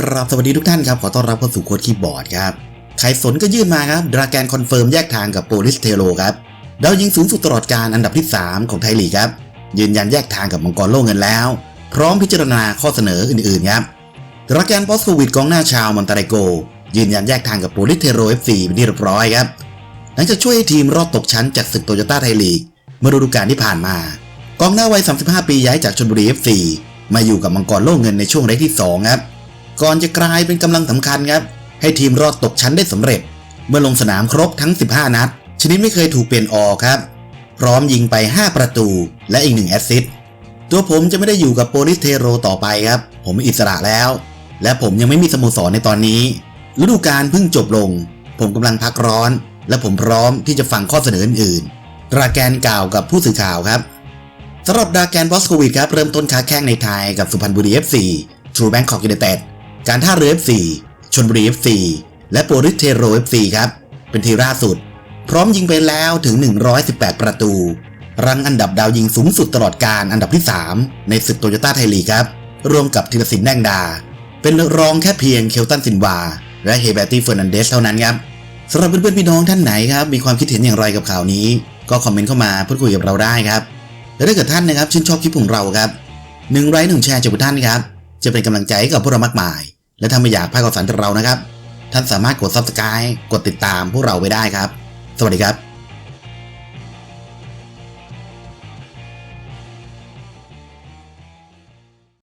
ครับสวัสดีทุกท่านครับ ขอต้อนรับเข้าสู่โค้ดคีย์บอร์ดครับใครสนก็ยื่นมาครับดราแกนคอนเฟิร์มแยกทางกับโปลิสเทโลครับดาวยิงสูงสุดตลอดการอันดับที่ 3 ของไทยลีกครับ ยืนยันแยกทางกับมังกรโลกเงินแล้ว พร้อมพิจารณาข้อเสนออื่นๆครับดราแกนบอสโควิดกองหน้าชาวมอนตาเรโก ยืนยันแยกทางกับโปลิสเทโรเอฟซีเป็นที่เรียบร้อยครับหลังจากช่วยให้ทีมรอดตกชั้นจากศึกโตโยต้าไทยลีกเมื่อฤดูกาลที่ผ่านมากองหน้าวัย 35 ปีย้ายจากชลบุรี FC มาอยู่กับมังกรโลกเงินในช่วงเล็กที่2ครับ ก่อนจะกลายเป็นกำลังสำคัญครับ ให้ทีมรอดตกชั้นได้สำเร็จ เมื่อลงสนามครบทั้ง 15 นัด ชนิดไม่เคยถูกเปลี่ยนออกครับ พร้อมยิงไป 5 ประตูและอีก1แอสซิสต์ตัวผมจะไม่ได้อยู่กับโปลิสเทโรต่อไปครับ ผมอิสระแล้ว และผมยังไม่มีสโมสรในตอนนี้ฤดูกาลเพิ่งจบลง ผมกำลังพักร้อน และผมพร้อมที่จะฟังข้อเสนออื่นๆราแกนกล่าวกับผู้สื่อข่าวครับสำหรับดาแกนบอสโควิดครับ เริ่มต้นค้าแข้งในไทยกับสุพรรณบุรี FC ทรูแบงคอกยูไนเต็ด การท่าเรือ FC ชนบุรี FC และโปริสเทโร FC ครับ เป็นทีล่าสุด พร้อมยิงไปแล้วถึง 118 ประตู รังอันดับดาวยิงสูงสุดตลอดการอันดับที่ 3 ในศึกโตโยต้าไทยลีกครับร่วมกับธีรศิลป์แดงดา เป็นรองแค่เพียงเคลตันซินวา และเฮเบร์ตี้เฟอร์นันเดสเท่านั้นครับสำหรับเพื่อนๆพี่น้องท่านไหนครับ มีความคิดเห็นอย่างไรกับข่าวนี้ ก็คอมเมนต์เข้ามาพูดคุยกับเราได้ครับและถ้าเกิดท่านนะครับชื่นชอบคลิปของเราครับหนึ่งไลค์หนึ่งแชร์จากทุกท่านครับ จะเป็นกำลังใจให้กับพวกเรามากมาย และถ้าไม่อยากพลาดข่าวสารจากเรานะครับ ท่านสามารถกด subscribe กดติดตามพวกเราไว้ได้ครับ สวัสดีครับ